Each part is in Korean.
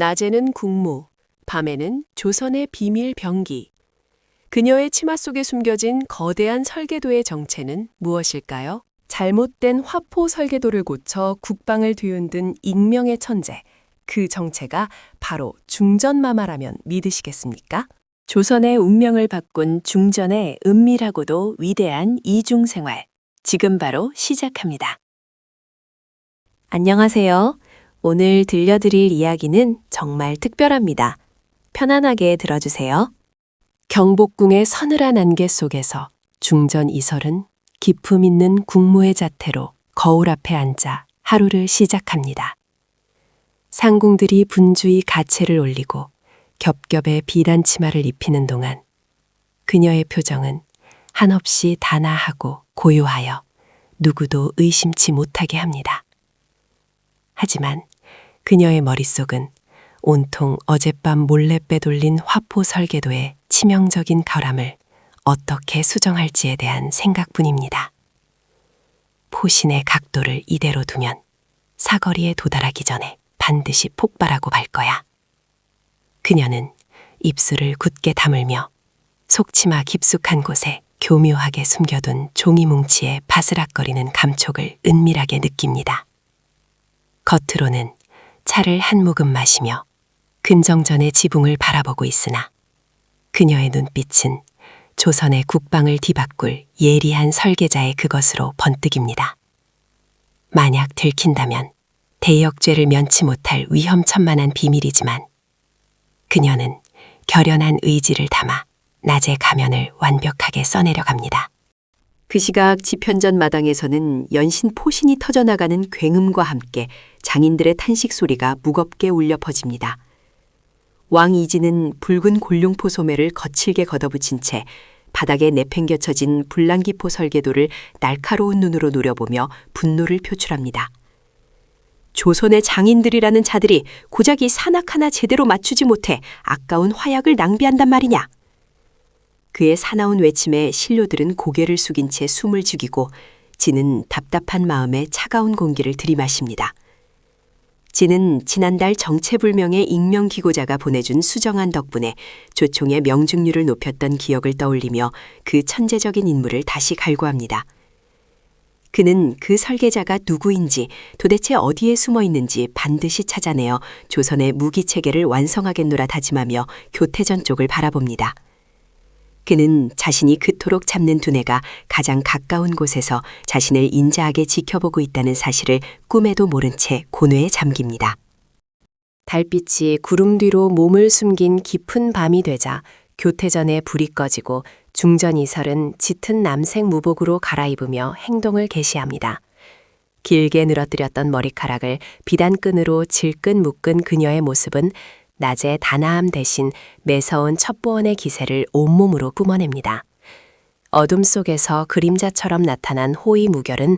낮에는 국무, 밤에는 조선의 비밀 병기. 그녀의 치마 속에 숨겨진 거대한 설계도의 정체는 무엇일까요? 잘못된 화포 설계도를 고쳐 국방을 뒤흔든 익명의 천재. 그 정체가 바로 중전마마라면 믿으시겠습니까? 조선의 운명을 바꾼 중전의 은밀하고도 위대한 이중 생활. 지금 바로 시작합니다. 안녕하세요. 오늘 들려드릴 이야기는 정말 특별합니다. 편안하게 들어주세요. 경복궁의 서늘한 안개 속에서 중전 이설은 기품 있는 국무의 자태로 거울 앞에 앉아 하루를 시작합니다. 상궁들이 분주히 가채를 올리고 겹겹의 비단 치마를 입히는 동안 그녀의 표정은 한없이 단아하고 고요하여 누구도 의심치 못하게 합니다. 하지만 그녀의 머릿속은 온통 어젯밤 몰래 빼돌린 화포 설계도의 치명적인 결함을 어떻게 수정할지에 대한 생각뿐입니다. 포신의 각도를 이대로 두면 사거리에 도달하기 전에 반드시 폭발하고 말 거야. 그녀는 입술을 굳게 다물며 속치마 깊숙한 곳에 교묘하게 숨겨둔 종이 뭉치의 바스락거리는 감촉을 은밀하게 느낍니다. 겉으로는 차를 한 모금 마시며 근정전의 지붕을 바라보고 있으나 그녀의 눈빛은 조선의 국방을 뒤바꿀 예리한 설계자의 그것으로 번뜩입니다. 만약 들킨다면 대역죄를 면치 못할 위험천만한 비밀이지만 그녀는 결연한 의지를 담아 낮의 가면을 완벽하게 써내려 갑니다. 그 시각 지편전 마당에서는 연신 포신이 터져나가는 굉음과 함께 장인들의 탄식 소리가 무겁게 울려 퍼집니다. 왕 이지는 붉은 골룡포 소매를 거칠게 걷어붙인 채 바닥에 내팽겨쳐진 불랑기포 설계도를 날카로운 눈으로 노려보며 분노를 표출합니다. 조선의 장인들이라는 자들이 고작 이 산악 하나 제대로 맞추지 못해 아까운 화약을 낭비한단 말이냐? 그의 사나운 외침에 신료들은 고개를 숙인 채 숨을 죽이고 지는 답답한 마음에 차가운 공기를 들이마십니다. 지는 지난달 정체불명의 익명기고자가 보내준 수정안 덕분에 조총의 명중률을 높였던 기억을 떠올리며 그 천재적인 인물을 다시 갈구합니다. 그는 그 설계자가 누구인지 도대체 어디에 숨어 있는지 반드시 찾아내어 조선의 무기 체계를 완성하겠노라 다짐하며 교태전 쪽을 바라봅니다. 그는 자신이 그토록 잡는 두뇌가 가장 가까운 곳에서 자신을 인자하게 지켜보고 있다는 사실을 꿈에도 모른 채 고뇌에 잠깁니다. 달빛이 구름 뒤로 몸을 숨긴 깊은 밤이 되자 교태전에 불이 꺼지고 중전 이설은 짙은 남색 무복으로 갈아입으며 행동을 개시합니다. 길게 늘어뜨렸던 머리카락을 비단끈으로 질끈 묶은 그녀의 모습은 낮의 단아함 대신 매서운 첩보원의 기세를 온몸으로 뿜어냅니다. 어둠 속에서 그림자처럼 나타난 호의 무결은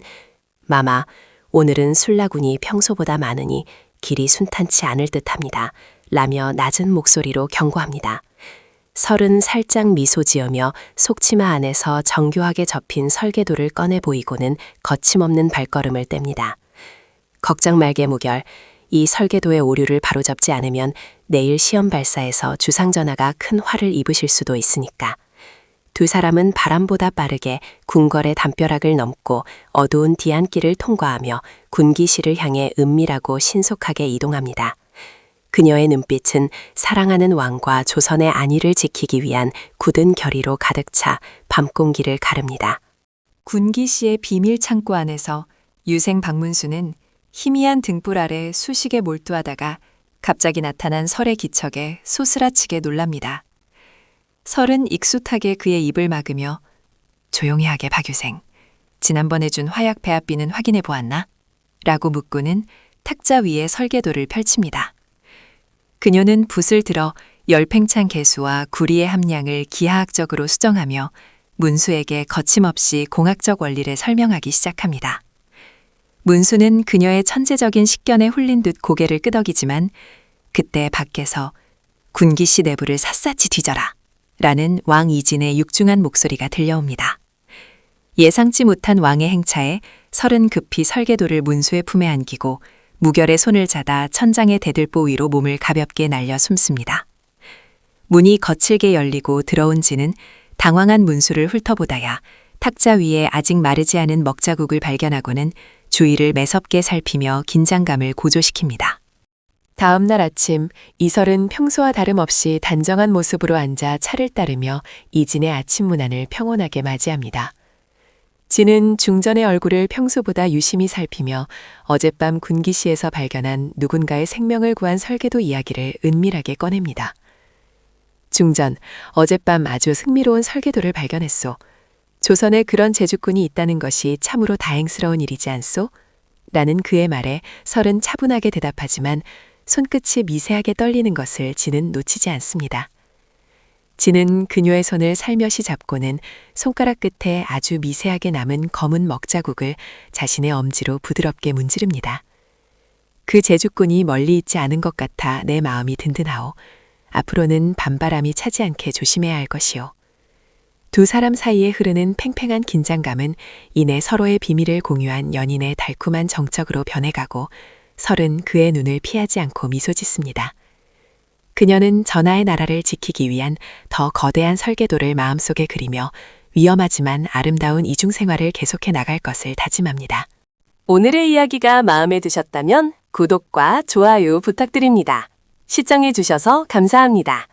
마마, 오늘은 술라군이 평소보다 많으니 길이 순탄치 않을 듯합니다. 라며 낮은 목소리로 경고합니다. 설은 살짝 미소 지으며 속치마 안에서 정교하게 접힌 설계도를 꺼내 보이고는 거침없는 발걸음을 뗍니다. 걱정 말게 무결, 이 설계도의 오류를 바로잡지 않으면 내일 시험 발사에서 주상 전하가 큰 화를 입으실 수도 있으니까. 두 사람은 바람보다 빠르게 궁궐의 담벼락을 넘고 어두운 뒤안길을 통과하며 군기실을 향해 은밀하고 신속하게 이동합니다. 그녀의 눈빛은 사랑하는 왕과 조선의 안위를 지키기 위한 굳은 결의로 가득 차 밤공기를 가릅니다. 군기시의 비밀 창고 안에서 유생 박문수는 희미한 등불 아래 수식에 몰두하다가 갑자기 나타난 설의 기척에 소스라치게 놀랍니다. 설은 익숙하게 그의 입을 막으며 조용히 하게 박유생. 지난번에 준 화약 배합비는 확인해 보았나? 라고 묻고는 탁자 위에 설계도를 펼칩니다. 그녀는 붓을 들어 열팽창 개수와 구리의 함량을 기하학적으로 수정하며 문수에게 거침없이 공학적 원리를 설명하기 시작합니다. 문수는 그녀의 천재적인 식견에 홀린 듯 고개를 끄덕이지만 그때 밖에서 군기 씨 내부를 샅샅이 뒤져라 라는 왕 이진의 육중한 목소리가 들려옵니다. 예상치 못한 왕의 행차에 설은 급히 설계도를 문수의 품에 안기고 무결의 손을 잡아 천장의 대들보 위로 몸을 가볍게 날려 숨습니다. 문이 거칠게 열리고 들어온 지는 당황한 문수를 훑어보다야 탁자 위에 아직 마르지 않은 먹자국을 발견하고는 주위를 매섭게 살피며 긴장감을 고조시킵니다. 다음 날 아침 이설은 평소와 다름없이 단정한 모습으로 앉아 차를 따르며 이진의 아침 문안을 평온하게 맞이합니다. 진은 중전의 얼굴을 평소보다 유심히 살피며 어젯밤 군기시에서 발견한 누군가의 생명을 구한 설계도 이야기를 은밀하게 꺼냅니다. 중전, 어젯밤 아주 흥미로운 설계도를 발견했소. 조선에 그런 제주꾼이 있다는 것이 참으로 다행스러운 일이지 않소? 라는 그의 말에 설은 차분하게 대답하지만 손끝이 미세하게 떨리는 것을 진은 놓치지 않습니다. 진은 그녀의 손을 살며시 잡고는 손가락 끝에 아주 미세하게 남은 검은 먹자국을 자신의 엄지로 부드럽게 문지릅니다. 그 제주꾼이 멀리 있지 않은 것 같아 내 마음이 든든하오. 앞으로는 밤바람이 차지 않게 조심해야 할 것이오. 두 사람 사이에 흐르는 팽팽한 긴장감은 이내 서로의 비밀을 공유한 연인의 달콤한 정적으로 변해가고 설은 그의 눈을 피하지 않고 미소 짓습니다. 그녀는 전하의 나라를 지키기 위한 더 거대한 설계도를 마음속에 그리며 위험하지만 아름다운 이중 생활을 계속해 나갈 것을 다짐합니다. 오늘의 이야기가 마음에 드셨다면 구독과 좋아요 부탁드립니다. 시청해 주셔서 감사합니다.